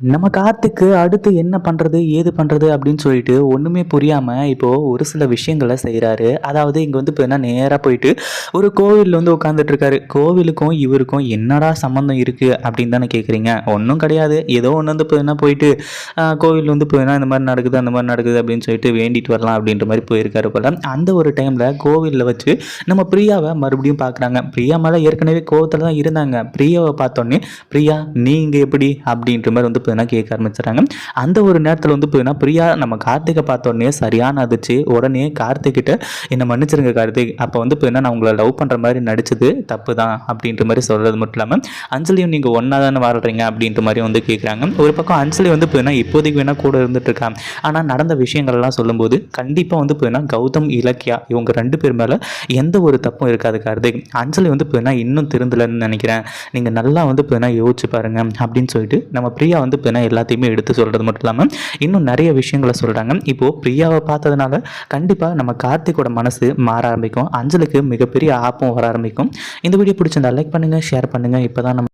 நம்ம கார்த்திக்கு அடுத்து என்ன பண்ணுறது ஏது பண்ணுறது அப்படின்னு சொல்லிட்டு ஒன்றுமே புரியாமல் இப்போது ஒரு சில விஷயங்களை செய்கிறாரு அதாவது இங்கே வந்து இப்போ என்ன நேராக போயிட்டு ஒரு கோவிலில் வந்து உட்காந்துட்ருக்காரு கோவிலுக்கும் இவருக்கும் என்னடா சம்மந்தம் இருக்குது அப்படின்னு தானே கேட்குறீங்க ஒன்றும் கிடையாது. ஏதோ ஒன்று வந்து இப்போ என்ன போயிட்டு கோவிலில் கோவில் வந்து இப்போ என்ன இந்த மாதிரி நடக்குது அந்த மாதிரி நடக்குது அப்படின்னு சொல்லிட்டு வேண்டிட்டு வரலாம் அப்படின்ற மாதிரி போயிருக்காரு போல. அந்த ஒரு டைமில் கோவிலில் வச்சு நம்ம பிரியாவை மறுபடியும் பார்க்குறாங்க பிரியா மேலே ஏற்கனவே கோவத்தில் தான் இருந்தாங்க. பிரியாவை பார்த்தோன்னே பிரியா நீங்கள் எப்படி? அப்படின்ற மாதிரி வந்து இப்போ கேட்க ஆரம்பிச்சிடுறாங்க. அந்த ஒரு நேரத்தில் வந்து இப்போ பிரியா நம்ம கார்த்திகை பார்த்தோன்னே சரியான அதிர்ச்சி. உடனே கார்த்திகிட்ட என்னை மன்னிச்சிருங்க கார்த்திக். அப்போ வந்து இப்போ நான் உங்களை லவ் பண்ணுற மாதிரி நடிச்சது தப்பு தான் அப்படின்ற மாதிரி சொல்கிறது மட்டும் இல்லாமல் அஞ்சலியும் நீங்கள் ஒன்றா தானே வாழ்கிறீங்க அப்படின்ற மாதிரி வந்து கேட்குறாங்க ஒரு பக்கம் அஞ்சலி வந்து பார்த்தீங்கன்னா இப்போதைக்கு வேணால் கூட இருந்துட்டு இருக்காங்க ஆனால் நடந்த விஷயங்கள்லாம் சொல்லும்போது கண்டிப்பாக வந்து இப்போ கௌதம் இலக்கியா இவங்க ரெண்டு பேர் மேலே எந்த ஒரு தப்பும் இருக்காது கார்த்திக். அஞ்சலி வந்து இப்போ இன்னும் திருந்தலைன்னு நினைக்கிறேன். நீங்கள் நல்லா வந்து இப்போ யோசிச்சு பாருங்க அப்படின்னு சொல்லிட்டு நம்ம பிரியா வந்து இப்போ எல்லாத்தையுமே எடுத்து சொல்கிறது மட்டும் இல்லாமல் இன்னும் நிறைய விஷயங்களை சொல்கிறாங்க இப்போது பிரியாவை பார்த்ததுனால கண்டிப்பாக நம்ம கார்த்திகோட மனசு மாற ஆரம்பிக்கும். அஞ்சலுக்கு மிகப்பெரிய ஆப்பம் வர ஆரம்பிக்கும். இந்த வீடியோ பிடிச்சிருந்தா லைக் பண்ணுங்கள் ஷேர் பண்ணுங்கள் இப்போ தான் நம்ம